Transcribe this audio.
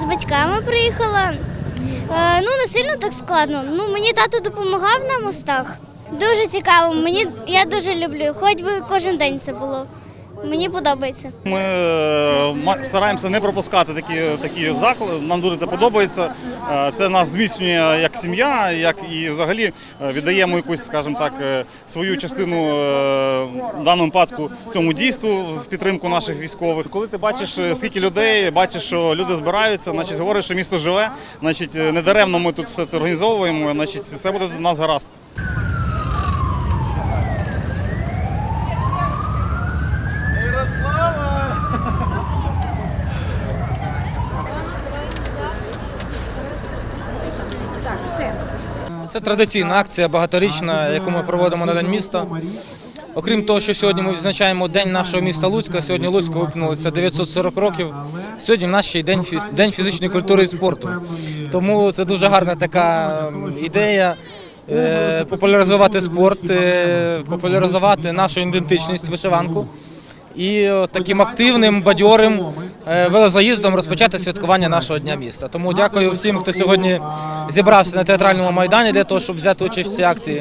З батьками приїхала. Е, ну не сильно так складно. Ну мені тато допомагав на мостах. Дуже цікаво. Мені я дуже люблю. Хоч би кожен день це було. Мені подобається. Ми е, стараємося не пропускати такі, такі заклади. Нам дуже це подобається. Е, Це нас зміцнює як сім'я, як і взагалі е, віддаємо якусь, скажімо так, свою частину в даному випадку цьому дійству в підтримку наших військових. Коли ти бачиш, скільки людей, бачиш, що люди збираються, значить говориш, що місто живе, значить недаремно ми тут все це організовуємо, значить все буде до нас гаразд. Це традиційна акція багаторічна, яку ми проводимо на День міста. Окрім того, що сьогодні ми відзначаємо День нашого міста Луцька. Сьогодні Луцьку виповнилося 940 років. Сьогодні в нас ще й день, день фізичної культури і спорту. Тому це дуже гарна така ідея. е, Популяризувати спорт, е, популяризувати нашу ідентичність, вишиванку і е, таким активним, бадьорим е, велозаїздом розпочати святкування нашого дня міста. Тому дякую всім, хто сьогодні зібрався на театральному майдані для того, щоб взяти участь в цій акції.